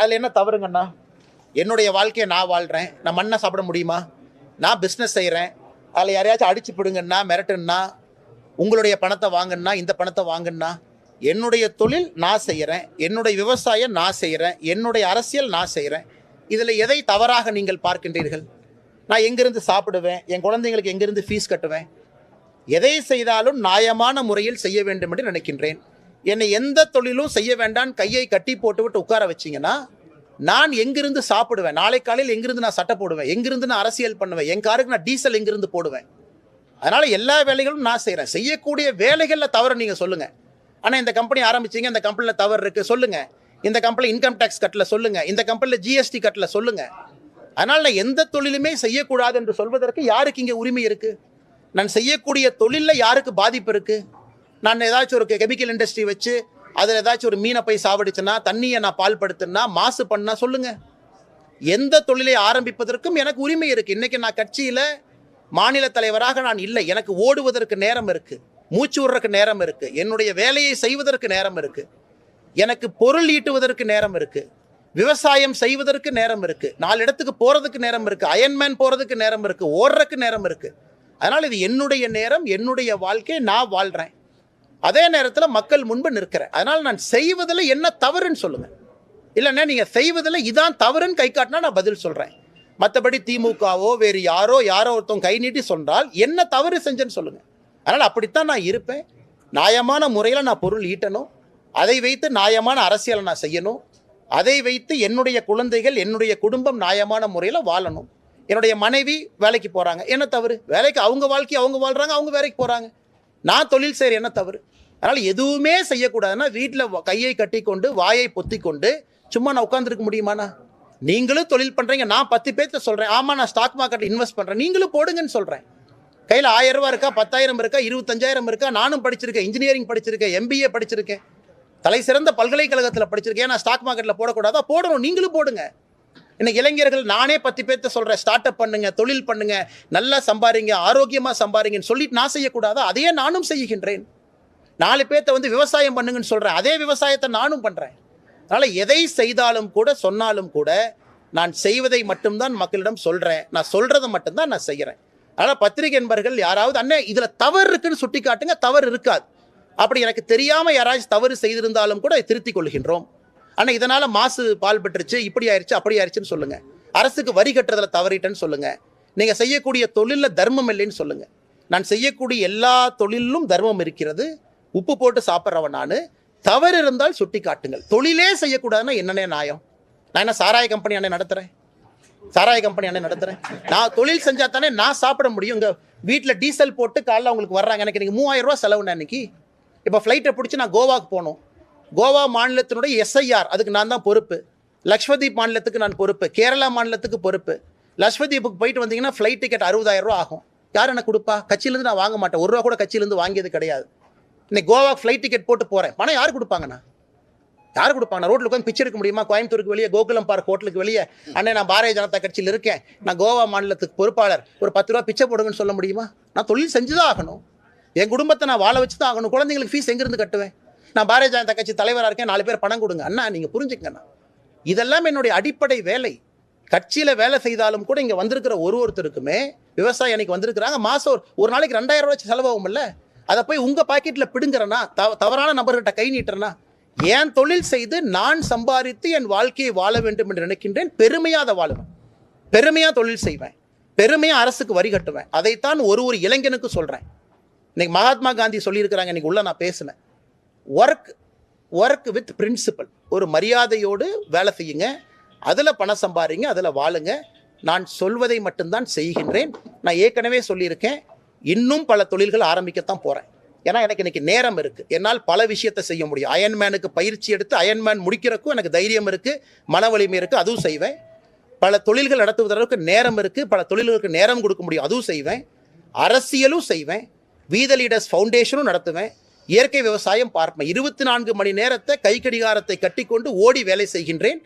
அதில் என்ன தவறுங்கண்ணா? என்னுடைய வாழ்க்கையை நான் வாழ்கிறேன் நான் மண்ணை சாப்பிட முடியுமா? நான் பிஸ்னஸ் செய்கிறேன் அதில் யாரையாச்சும் அடிச்சு பிடுங்கன்னா மிரட்டுன்னா உங்களுடைய பணத்தை வாங்குன்னா இந்த பணத்தை வாங்குன்னா என்னுடைய தொழில் நான் செய்கிறேன் என்னுடைய விவசாயம் நான் செய்கிறேன் என்னுடைய அரசியல் நான் செய்கிறேன் இதில் எதை தவறாக நீங்கள் பார்க்கின்றீர்கள்? நான் எங்கிருந்து சாப்பிடுவேன்? என் குழந்தைங்களுக்கு எங்கிருந்து ஃபீஸ் கட்டுவேன்? எதை செய்தாலும் நியாயமான முறையில் செய்ய வேண்டும் என்று நினைக்கின்றேன். என்னை எந்த தொழிலும் செய்ய வேண்டாம் கையை கட்டி போட்டுவிட்டு உட்கார வச்சிங்கன்னா நான் எங்கிருந்து சாப்பிடுவேன்? நாளை காலையில் எங்கிருந்து நான் சட்டை போடுவேன்? எங்கிருந்து நான் அரசியல் பண்ணுவேன்? என் காருக்கு நான் டீசல் எங்கிருந்து போடுவேன்? அதனால் எல்லா வேலைகளும் நான் செய்கிறேன் செய்யக்கூடிய வேலைகளில் தவறு நீங்கள் சொல்லுங்கள் ஆனால் இந்த கம்பெனி ஆரம்பிச்சீங்க இந்த கம்பெனியில் தவறு இருக்குது சொல்லுங்கள் இந்த கம்பெனியில் இன்கம் டேக்ஸ் கட்டல சொல்லுங்கள் இந்த கம்பெனியில் ஜிஎஸ்டி கட்டல சொல்லுங்கள் அதனால் நான் எந்த தொழிலுமே செய்யக்கூடாது என்று சொல்வதற்கு யாருக்கு இங்கே உரிமை இருக்குது நான் செய்யக்கூடிய தொழிலில் யாருக்கு பாதிப்பு இருக்குது நான் ஏதாச்சும் ஒரு கெமிக்கல் இண்டஸ்ட்ரி வச்சு அதில் ஏதாச்சும் ஒரு மீனை போய் சாவடிச்சேன்னா தண்ணியை நான் பால்படுத்தினா மாசு பண்ணா சொல்லுங்க. எந்த தொழிலை ஆரம்பிப்பதற்கும் எனக்கு உரிமை இருக்கு. இன்னைக்கு நான் கட்சியில மாநில தலைவராக நான் இல்லை. எனக்கு ஓடுவதற்கு நேரம் இருக்கு. மூச்சு விடுறதுக்கு நேரம் இருக்கு. என்னுடைய வேலையை செய்வதற்கு நேரம் இருக்கு. எனக்கு பொருள் ஈட்டுவதற்கு நேரம் இருக்கு. விவசாயம் செய்வதற்கு நேரம் இருக்கு. நாலு இடத்துக்கு போறதுக்கு நேரம் இருக்கு. அயன்மேன் போறதுக்கு நேரம் இருக்கு. ஓடுறதுக்கு நேரம் இருக்கு. அதனால் இது என்னுடைய நேரம் என்னுடைய வாழ்க்கையை நான் வாழ்கிறேன் அதே நேரத்தில் மக்கள் முன்பு நிற்கிறேன் அதனால் நான் செய்வதில் என்ன தவறுன்னு சொல்லுங்கள் இல்லைன்னா நீங்கள் செய்வதில் இதான் தவறுன்னு கை காட்டினா நான் பதில் சொல்கிறேன் மற்றபடி திமுகவோ வேறு யாரோ யாரோ ஒருத்தவங்க கை நீட்டி சொன்னால் என்ன தவறு செஞ்சேன்னு சொல்லுங்கள் அதனால் அப்படித்தான் நான் இருப்பேன். நியாயமான முறையில் நான் பொருள் ஈட்டணும். அதை வைத்து நியாயமான அரசியலை நான் செய்யணும். அதை வைத்து என்னுடைய குழந்தைகள் என்னுடைய குடும்பம் நியாயமான முறையில் வாழணும். என்னுடைய மனைவி வேலைக்கு போகிறாங்க என்ன தவறு? வேலைக்கு அவங்க வாழ்க்கை அவங்க வாழ்கிறாங்க அவங்க வேலைக்கு போகிறாங்க நான் தொழில் செய்கிற என்ன தவறு? அதனால் எதுவுமே செய்யக்கூடாதுன்னா வீட்டில் கையை கட்டி கொண்டு வாயை பொத்தி கொண்டு சும்மா நான் உட்காந்துருக்க முடியுமாண்ணா? நீங்களும் தொழில் பண்ணுறீங்க நான் பத்து பேர்த்த சொல்கிறேன் ஆமாம் நான் ஸ்டாக் மார்க்கெட்டில் இன்வெஸ்ட் பண்ணுறேன் நீங்களும் போடுங்கன்னு சொல்கிறேன் கையில் ஆயிரம் ரூபா இருக்கா? பத்தாயிரம் இருக்கா? இருபத்தஞ்சாயிரம் இருக்கா? நானும் படிச்சிருக்கேன். இன்ஜினியரிங் படிச்சிருக்கேன். எம்பிஏ படிச்சிருக்கேன். தலை சிறந்த பல்கலைக்கழகத்தில் படிச்சிருக்கேன். நான் ஸ்டாக் மார்க்கெட்டில் போடக்கூடாதா? போடணும். நீங்களும் போடுங்க. இன்னைக்கு இளைஞர்கள் நானே பத்து பேர்த்த சொல்கிறேன் ஸ்டார்ட் அப் பண்ணுங்க தொழில் பண்ணுங்க நல்லா சம்பாரிங்க ஆரோக்கியமாக சம்பாரிங்கன்னு சொல்லிட்டு நான் செய்யக்கூடாதா? அதையே நானும் செய்கின்றேன். நாலு பேர்த்த வந்து விவசாயம் பண்ணுங்கன்னு சொல்கிறேன் அதே விவசாயத்தை நானும் பண்ணுறேன் அதனால் எதை செய்தாலும் கூட சொன்னாலும் கூட நான் செய்வதை மட்டும்தான் மக்களிடம் சொல்கிறேன் நான் சொல்கிறத மட்டும்தான் நான் செய்கிறேன். அதனால் பத்திரிகை என்பர்கள் யாராவது அண்ணே இதில் தவறு இருக்குன்னு சுட்டி காட்டுங்க தவறு இருக்காது. அப்படி எனக்கு தெரியாமல் யாராச்சும் தவறு செய்திருந்தாலும் கூட திருத்திக் கொள்கின்றோம். ஆனால் இதனால் மாசு பால் பெற்றுச்சு இப்படி ஆயிடுச்சு அப்படி ஆயிடுச்சுன்னு சொல்லுங்கள் அரசுக்கு வரி கட்டுறதுல தவறிட்டேன்னு சொல்லுங்கள் நீங்கள் செய்யக்கூடிய தொழிலில் தர்மம் இல்லைன்னு சொல்லுங்கள் நான் செய்யக்கூடிய எல்லா தொழிலும் தர்மம் இருக்கிறது. உப்பு போட்டு சாப்பிட்றவன் நான். தவறு இருந்தால் சுட்டி காட்டுங்கள். தொழிலே செய்யக்கூடாதுன்னா என்னென்ன நியாயம்? நான் என்ன சாராய கம்பெனி அண்ணே நடத்துகிறேன் சாராய கம்பெனி அண்ணே நடத்துகிறேன் நான் தொழில் செஞ்சால் தானே நான் சாப்பிட முடியும். இங்கே வீட்டில் டீசல் போட்டு காலைல அவங்களுக்கு வர்றாங்க. எனக்கு இன்றைக்கி மூவாயிரம் ரூபா செலவுண்ணே இன்னைக்கு இப்போ ஃப்ளைட்டை பிடிச்சி நான் கோவாக்கு போகணும். கோவா மாநிலத்தினுடைய எஸ்ஐஆர் அதுக்கு நான் தான் பொறுப்பு. லக்ஷ்மதீப் மாநிலத்துக்கு நான் பொறுப்பு. கேரளா மாநிலத்துக்கு பொறுப்பு. லக்ஷ்மதீப்புக்கு போயிட்டு வந்தீங்கன்னா ஃப்ளைட் டிக்கெட் அறுபதாயிரம் ரூபா ஆகும். யார் எனக்கு கொடுப்பா? கட்சியிலேருந்து நான் வாங்க மாட்டேன். ஒரு ரூபா கூட கட்சியிலேருந்து வாங்கியது கிடையாது. இன்னைக்கு கோவா ஃப்ளைட் டிக்கெட் போட்டு போகிறேன் பணம் யார் கொடுப்பாங்கண்ணா? யார் கொடுப்பாங்க? ரோட்டில் உட்காந்து பிச்சை எடுக்க முடியுமா? கோயம்புத்தூருக்கு வெளியே கோகுலம் பார்க் ஹோட்டலுக்கு வெளியே? அண்ணே நான் பாரதிய ஜனதா கட்சியில் இருக்கேன். நான் கோவா மாநிலத்துக்கு பொறுப்பாளர். ஒரு பத்து ரூபா பிச்சை போடுங்கன்னு சொல்ல முடியுமா? நான் தொழில் செஞ்சு தான் ஆகணும். என் குடும்பத்தை நான் வாழ வச்சு தான் ஆகணும். குழந்தைங்களுக்கு ஃபீஸ் எங்கேருந்து கட்டுவேன்? நான் பாரதிய ஜனதா கட்சி தலைவராக இருக்கேன் நாலு பேர் பணம் கொடுங்க. அண்ணா நீங்கள் புரிஞ்சுக்கண்ணா இதெல்லாம் என்னுடைய அடிப்படை வேலை. கட்சியில் வேலை செய்தாலும் கூட இங்கே வந்திருக்கிற ஒரு ஒருத்தருக்குமே விவசாயி அன்னைக்கு வந்திருக்கிறாங்க. மாதம் ஒரு ஒரு நாளைக்கு ரெண்டாயிரம் ரூபாய் செலவாகும்ல? அதை போய் உங்கள் பாக்கெட்டில் பிடுங்குறேன்னா தவ தவறான நபர்கிட்ட கை நீட்டுறேன்னா ஏன் தொழில் செய்து நான் சம்பாதித்து என் வாழ்க்கையை வாழ வேண்டும் என்று நினைக்கின்றேன்? பெருமையாக அதை வாழுவேன் பெருமையாக தொழில் செய்வேன். பெருமையாக அரசுக்கு வரி கட்டுவேன். அதைத்தான் ஒரு ஒரு இளைஞனுக்கு சொல்கிறேன் இன்னைக்கு மகாத்மா காந்தி சொல்லியிருக்கிறாங்க. இன்னைக்கு உள்ள நான் பேசினேன். ஒர்க் ஒர்க் வித் பிரின்சிபல் ஒரு மரியாதையோடு வேலை செய்யுங்க. அதில் பணம் சம்பாதிங்க அதில் வாழுங்க. நான் சொல்வதை மட்டும்தான் செய்கின்றேன். நான் ஏற்கனவே சொல்லியிருக்கேன். இன்னும் பல தொழில்கள் ஆரம்பிக்கத்தான் போகிறேன் ஏன்னா எனக்கு இன்னைக்கு நேரம் இருக்குது என்னால் பல விஷயத்தை செய்ய முடியும். அயன்மேனுக்கு பயிற்சி எடுத்து அயன்மேன் முடிக்கிறக்கும் எனக்கு தைரியம் இருக்குது மன வலிமை இருக்குது அதுவும் செய்வேன். பல தொழில்கள் நடத்துவதற்கு நேரம் இருக்குது பல தொழில்களுக்கு நேரம் கொடுக்க முடியும் அதுவும் செய்வேன். அரசியலும் செய்வேன். வீத லீடர்ஸ் ஃபவுண்டேஷனும் நடத்துவேன். இயற்கை விவசாயம் பார்ப்பேன் இருபத்தி நான்கு மணி நேரத்தை கை கடிகாரத்தை கட்டிக்கொண்டு ஓடி வேலை செய்கின்றேன்.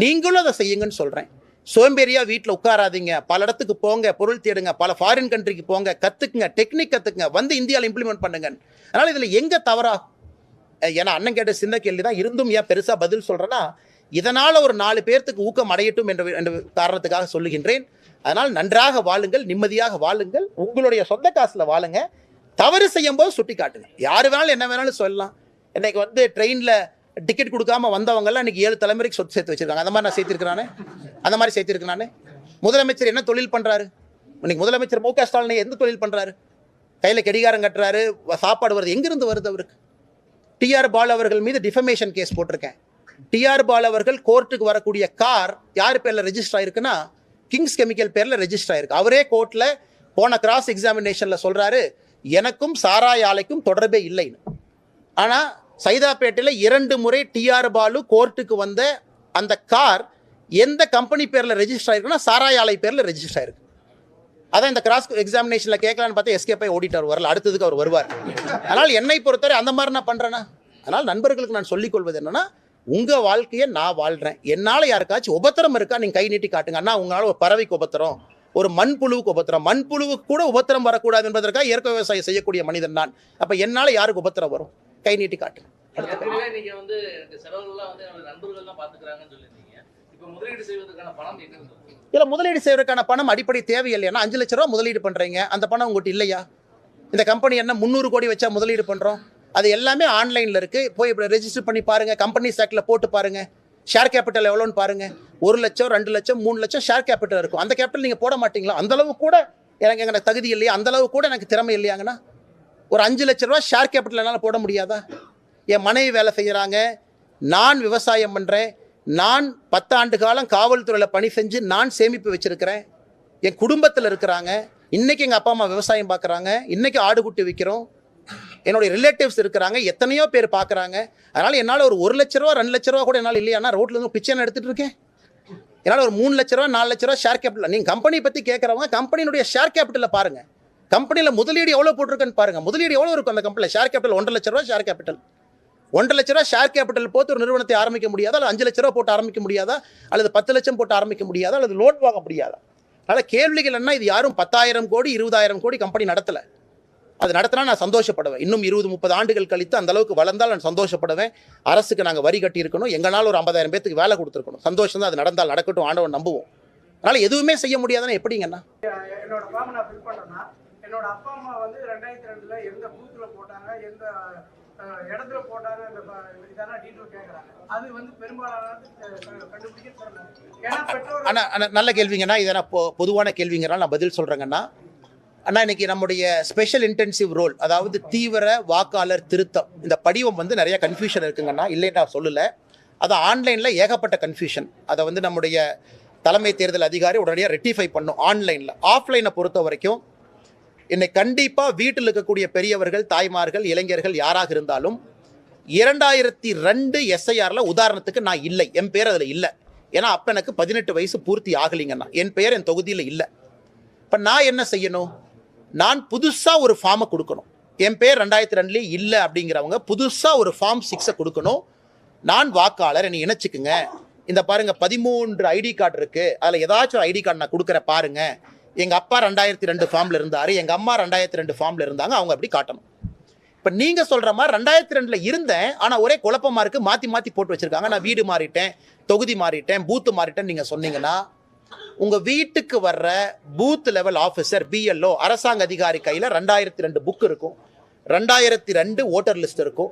நீங்களும் அதை செய்யுங்கன்னு சொல்கிறேன் சோம்பேறியா வீட்டில் உட்காராதீங்க. பல இடத்துக்கு போங்க பொருள் தேடுங்க பல ஃபாரின் கண்ட்ரிக்கு போங்க கற்றுக்குங்க டெக்னிக் கற்றுக்குங்க வந்து இந்தியாவில் இம்ப்ளிமெண்ட் பண்ணுங்க அதனால் இதில் எங்கே தவறாகும்? ஏன்னா அண்ணன் கேட்ட சின்ன கேள்வி தான் இருந்தும் ஏன் பெருசாக பதில் சொல்கிறேன்னா இதனால் ஒரு நாலு பேர்த்துக்கு ஊக்கம் அடையட்டும் என்ற என்ற காரணத்துக்காக சொல்லுகின்றேன். அதனால் நன்றாக வாழுங்கள் நிம்மதியாக வாழுங்கள். உங்களுடைய சொந்த காசில் வாழுங்க. தவறு செய்யும்போது சுட்டி காட்டுங்க யார் வேணாலும் என்ன வேணாலும் சொல்லலாம். இன்னைக்கு வந்து ட்ரெயினில் டிக்கெட் கொடுக்காம வந்தவங்கெல்லாம் இன்னைக்கு ஏழு தலைமுறைக்கு சொத்து சேர்த்து வச்சிருக்காங்க. அந்த மாதிரி நான் சேர்த்திருக்கிறானே அந்த மாதிரி சேர்த்திருக்கிறானே முதலமைச்சர் என்ன தொழில் பண்ணுறாரு இன்னைக்கு முதலமைச்சர் மு க ஸ்டாலின் எந்த தொழில் பண்ணுறாரு கையில் கடிகாரம் கட்டுறாரு சாப்பாடு வருது. எங்கேருந்து வருது அவருக்கு? டிஆர் பால் அவர்கள் மீது டிஃபமேஷன் கேஸ் போட்டிருக்கேன். டிஆர் பால் அவர்கள் கோர்ட்டுக்கு வரக்கூடிய கார் யார் பேரில் ரெஜிஸ்டர் ஆயிருக்குன்னா கிங்ஸ் கெமிக்கல் பேரில் ரெஜிஸ்டர் ஆயிருக்கு. அவரே கோர்ட்டில் போன கிராஸ் எக்ஸாமினேஷனில் சொல்கிறாரு எனக்கும் சாராய ஆலைக்கும் தொடர்பே இல்லைன்னு. ஆனால் சைதாப்பேட்டையில் இரண்டு முறை டிஆர் பாலு கோர்ட்டுக்கு வந்த அந்த கார் எந்த கம்பெனி பேரில் ரெஜிஸ்டர் ஆயிருக்குன்னா சாராய ஆலை பேரில் ரெஜிஸ்டர் ஆயிருக்கு. அதான் இந்த கிராஸ் எக்ஸாமினேஷனில் கேட்கலான்னு பார்த்தா எஸ்கேப் ஆகி ஓடிட்டார் வரல அடுத்ததுக்கு அவர் வருவார். அதனால் என்னை பொறுத்தவரை அந்த மாதிரி நான் பண்ணுறேன்னா அதனால் நண்பர்களுக்கு நான் சொல்லிக் கொள்வது உங்கள் வாழ்க்கையை நான் வாழ்கிறேன் என்னால் யாருக்காச்சும் உபத்திரம் இருக்கா நீங்கள் கை நீட்டி காட்டுங்க. அண்ணா உங்களால் ஒரு பறவைக்கு உபத்திரம். ஒரு மண்புழுவுக்கு உபத்திரம். மண்புழுவுக்கு கூட உபத்திரம் வரக்கூடாது என்பதற்காக இயற்கை விவசாயம் செய்யக்கூடிய மனிதன் நான். அப்போ என்னால் யாருக்கு உபத்திரம் வரும்? கை நீட்டி சொல்லியிருந்தீங்க. இப்ப முதலீடு செய்வதற்கான பணம் அடிப்படை தேவையில்லைன்னா அஞ்சு லட்ச ரூபா முதலீடு பண்ணுறீங்க அந்த பணம் உங்கள்கிட்ட இல்லையா? இந்த கம்பெனி என்ன முந்நூறு கோடி வச்சா முதலீடு பண்ணுறோம் அது எல்லாமே ஆன்லைனில் இருக்குது போய் ரெஜிஸ்டர் பண்ணி பாருங்கள் கம்பெனி ஸ்டாக்கில் போட்டு பாருங்கள் ஷேர் கேபிட்டல் எவ்வளோன்னு பாருங்கள் ஒரு லட்சம் ரெண்டு லட்சம் மூணு லட்சம் ஷேர் கேபிட்டல் இருக்கும். அந்த கேபிட்டல் நீங்கள் போட மாட்டீங்களா? அந்தளவு கூட எனக்கு எனக்கு தகுதி இல்லையா? அந்த அளவு கூட எனக்கு திறமை இல்லையாங்கண்ணா? ஒரு அஞ்சு லட்ச ரூபா ஷேர் கேபிட்டல் என்னால் போட முடியாதா? என் மனைவி வேலை செய்கிறாங்க நான் விவசாயம் பண்ணுறேன் நான் பத்தாண்டு காலம் காவல்துறையில் பணி செஞ்சு நான் சேமிப்பு வச்சுருக்கிறேன். என் குடும்பத்தில் இருக்கிறாங்க. இன்றைக்கி எங்கள் அப்பா அம்மா விவசாயம் பார்க்குறாங்க இன்றைக்கி ஆடு குட்டி விற்கிறோம் என்னுடைய ரிலேட்டிவ்ஸ் இருக்கிறாங்க எத்தனையோ பேர் பார்க்குறாங்க. அதனால் என்னால் ஒரு ஒரு லட்ச ரூபா ரெண்டு லட்ச ரூபா கூட என்னால் இல்லையானா ரோட்டில் இருந்து பிச்சை எடுத்துகிட்டு இருக்கேன். என்னால் ஒரு மூணு லட்ச ரூபா நாலு லட்ச ரூபா ஷேர் கேபிட்டல் நீங்கள் கம்பெனி பற்றி கேட்குறவங்க கம்பெனியுடைய ஷேர் கேபிட்டலில் பாருங்கள் கம்பெனியில் முதலீடு எவ்வளோ போட்டிருக்குன்னு பாருங்கள் முதலீடு எவ்வளோ இருக்கும் அந்த கம்பெனியில் ஷேர் கேபிட்டல் ஒன்றரை லட்ச ரூபா ஷேர் கேபிட்டல் ஒன்றரை லட்ச ரூபா ஷேர் கேபிட்டல் போட்டு ஒரு நிறுவனத்தை ஆரம்பிக்க முடியாதா? அல்லது அஞ்சு லட்ச ரூபா போட்டு ஆரம்பிக்க முடியாதா? அல்லது பத்து லட்சம் போட்டு ஆரம்பிக்க முடியாதா? அல்லது லோன் வாங்க முடியாதா? அதனால் கேள்விகள் என்ன இது யாரும் பத்தாயிரம் கோடி இருபதாயிரம் கோடி கம்பெனி நடத்தலை. அது நடத்தினா நான் சந்தோஷப்படுவேன். இன்னும் இருபது முப்பது ஆண்டுகள் கழித்து அந்த அளவுக்கு வளர்ந்தால் நான் சந்தோஷப்படுவேன். அரசுக்கு நாங்கள் வரி கட்டி இருக்கணும் எங்களால் ஒரு ஐம்பதாயிரம் பேத்துக்கு வேலை கொடுத்துருக்கணும். சந்தோஷம் தான் அது நடந்தால் நடக்கட்டும் ஆண்டவன் நம்புவோம். அதனால் எதுவுமே செய்ய முடியாதுன்னா எப்படிங்கண்ணா? என்னோட ஃபார்ம் நான் ஃபில் பண்ணேன்னா என்னோட அப்பா அம்மா வந்து ரெண்டாயிரத்தி ரெண்டுல எந்த பூத்துல போட்டாங்க எந்த இடத்துல போட்டாங்க இந்த ப- இதெல்லாம் டீட்டெயில் கேட்குறாங்க. அது வந்து பெரும்பாலான கண்டுபிடிக்க ஏன்னா பெற்றோர் நல்ல கேள்விங்கண்ணா. இதை நான் பொ பொதுவான கேள்விங்கிறனால நான் பதில் சொல்கிறேங்கண்ணா அண்ணா இன்னைக்கு நம்முடைய ஸ்பெஷல் இன்டென்சிவ் ரோல் அதாவது தீவிர வாக்காளர் திருத்தம் இந்த படிவம் வந்து நிறைய கன்ஃபியூஷன் இருக்குங்கண்ணா இல்லை நான் சொல்லலை. அது ஆன்லைனில் ஏகப்பட்ட கன்ஃபியூஷன் அதை வந்து நம்முடைய தலைமை தேர்தல் அதிகாரி உடனடியாக ரெட்டிஃபை பண்ணும் ஆன்லைனில் ஆஃப்லைனை பொறுத்த வரைக்கும் என்னை கண்டிப்பாக வீட்டில் இருக்கக்கூடிய பெரியவர்கள் தாய்மார்கள் இளைஞர்கள் யாராக இருந்தாலும் இரண்டாயிரத்தி ரெண்டு எஸ்ஐஆரில் உதாரணத்துக்கு நான் இல்லை. என் பேர் அதில் இல்லை. ஏன்னா அப்போ எனக்கு பதினெட்டு வயசு பூர்த்தி ஆகலைங்கண்ணா என் பெயர் என் தொகுதியில் இல்லை. இப்போ நான் என்ன செய்யணும்? நான் புதுசாக ஒரு ஃபார்மை கொடுக்கணும். என் பேர் ரெண்டாயிரத்தி ரெண்டுலேயே இல்லை அப்படிங்கிறவங்க புதுசாக ஒரு ஃபார்ம் சிக்ஸை கொடுக்கணும். நான் வாக்காளர் என்னை இணைச்சிக்குங்க. இந்த பாருங்க பதிமூன்று ஐடி கார்டு இருக்கு. அதில் ஏதாச்சும் ஐடி கார்டு நான் கொடுக்குறேன் பாருங்க. எங்கள் அப்பா ரெண்டாயிரத்தி ரெண்டு ஃபார்மில் இருந்தார். எங்கள் அம்மா ரெண்டாயிரத்தி ரெண்டு ஃபார்மில் இருந்தாங்க. அவங்க அப்படி காட்டணும். இப்போ நீங்கள் சொல்கிற மாதிரி ரெண்டாயிரத்தி ரெண்டில் இருந்தேன். ஆனால் ஒரே குழப்பமாக இருக்குது மாற்றி மாற்றி போட்டு வச்சுருக்காங்க. நான் வீடு மாறிட்டேன் தொகுதி மாறிட்டேன் பூத்து மாறிட்டேன் நீங்கள் சொன்னீங்கன்னா உங்கள் வீட்டுக்கு வர்ற பூத் லெவல் ஆஃபீஸர் பிஎல்ஓ அரசாங்க அதிகாரி கையில் ரெண்டாயிரத்தி ரெண்டு புக் இருக்கும். ரெண்டாயிரத்தி ரெண்டு ஓட்டர் லிஸ்ட் இருக்கும்.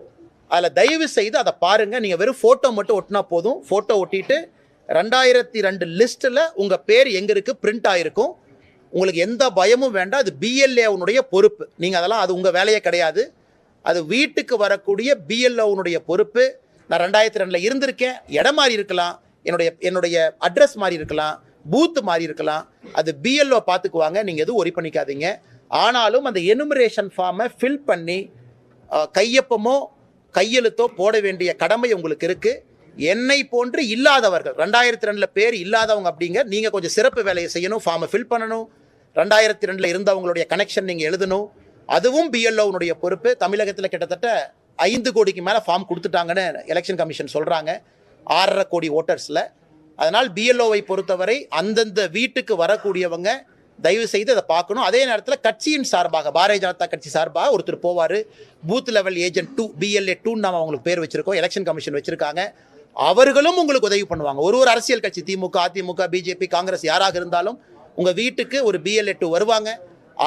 அதில் தயவு செய்து அதை பாருங்கள் நீங்கள் வெறும் ஃபோட்டோ மட்டும் ஒட்டினா போதும். ஃபோட்டோ ஒட்டிட்டு ரெண்டாயிரத்தி ரெண்டு லிஸ்ட்டில் உங்கள் பேர் எங்கே இருக்குது பிரிண்ட் ஆகிருக்கும் உங்களுக்கு எந்த பயமும் வேண்டாம். அது பிஎல்ஏவுனுடைய பொறுப்பு. நீங்கள் அதெல்லாம் அது உங்கள் வேலையே கிடையாது. அது வீட்டுக்கு வரக்கூடிய பிஎல்ஓனுடைய பொறுப்பு. நான் ரெண்டாயிரத்தி ரெண்டில் இருந்திருக்கேன். இடம் மாறி இருக்கலாம். என்னுடைய என்னுடைய அட்ரஸ் மாறி இருக்கலாம். பூத்து மாறி இருக்கலாம். அது பிஎல்ஓ பார்த்துக்குவாங்க. நீங்கள் எதுவும் ஒரி பண்ணிக்காதீங்க. ஆனாலும் அந்த எனுமரேஷன் ஃபார்மை ஃபில் பண்ணி கையொப்பமோ கையெழுத்தோ போட வேண்டிய கடமை உங்களுக்கு இருக்குது என்னை போன்று இல்லாதவர்கள் ரெண்டாயிரத்தி ரெண்டில் பேர் இல்லாதவங்க அப்படிங்க நீங்கள் கொஞ்சம் சிறப்பு வேலையை செய்யணும் ஃபார்மை ஃபில் பண்ணணும். ரெண்டாயிரத்தி ரெண்டில் இருந்தவங்களுடைய கனெக்ஷன் நீங்கள் எழுதணும். அதுவும் பிஎல்ஓனுடைய பொறுப்பு. தமிழகத்தில் கிட்டத்தட்ட ஐந்து கோடிக்கு மேலே ஃபார்ம் கொடுத்துட்டாங்கன்னு எலெக்ஷன் கமிஷன் சொல்கிறாங்க ஆறரை கோடி ஓட்டர்ஸில் அதனால் பிஎல்ஓவை பொறுத்தவரை அந்தந்த வீட்டுக்கு வரக்கூடியவங்க தயவு செய்து அதை பார்க்கணும். அதே நேரத்தில் கட்சியின் சார்பாக பாரதிய ஜனதா கட்சி சார்பாக ஒருத்தர் போவார். Booth level agent two BLA டூன்னு நம்ம அவங்களுக்கு பேர் வச்சுருக்கோம். எலெக்ஷன் கமிஷன் வச்சுருக்காங்க. அவர்களும் உங்களுக்கு உதவி பண்ணுவாங்க. ஒரு ஒரு அரசியல் கட்சி திமுக அதிமுக பிஜேபி காங்கிரஸ் யாராக இருந்தாலும் உங்கள் வீட்டுக்கு ஒரு பிஎல்ஏ டூ வருவாங்க.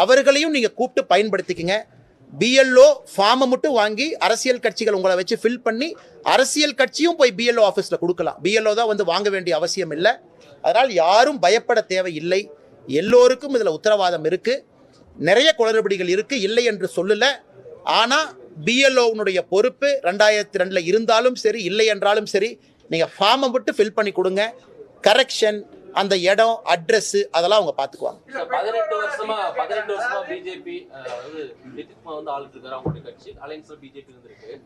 அவர்களையும் நீங்கள் கூப்பிட்டு பயன்படுத்திக்கங்க. பிஎல்ஓ ஃபார்மை மட்டும் வாங்கி அரசியல் கட்சிகள் உங்களை வச்சு ஃபில் பண்ணி அரசியல் கட்சியும் போய் பிஎல்ஓ ஆஃபீஸில் கொடுக்கலாம். பிஎல்ஓ தான் வந்து வாங்க வேண்டிய அவசியம் இல்லை. அதனால் யாரும் பயப்பட தேவையில்லை. எல்லோருக்கும் இதில் உத்தரவாதம் இருக்குது நிறைய குளறுபடிகள் இருக்குது இல்லை என்று சொல்லலை. ஆனால் பிஎல்ஓனுடைய பொறுப்பு ரெண்டாயிரத்தி ரெண்டில் இருந்தாலும் சரி இல்லை என்றாலும் சரி நீங்கள் ஃபார்மை மட்டும் ஃபில் பண்ணி கொடுங்க. கரெக்ஷன் அந்த இடம் அட்ரஸ் அதெல்லாம் அவங்க பாத்துக்குவாங்க. பதினெட்டு வருஷமா பதினெட்டு வருஷமா பிஜேபி அதாவது நிதிஷ்குமார் வந்து ஆளுக்கு இருக்காரு அவங்களுடைய கட்சி. அலைன்ஸ் பிஜேபி இருந்திருக்கு.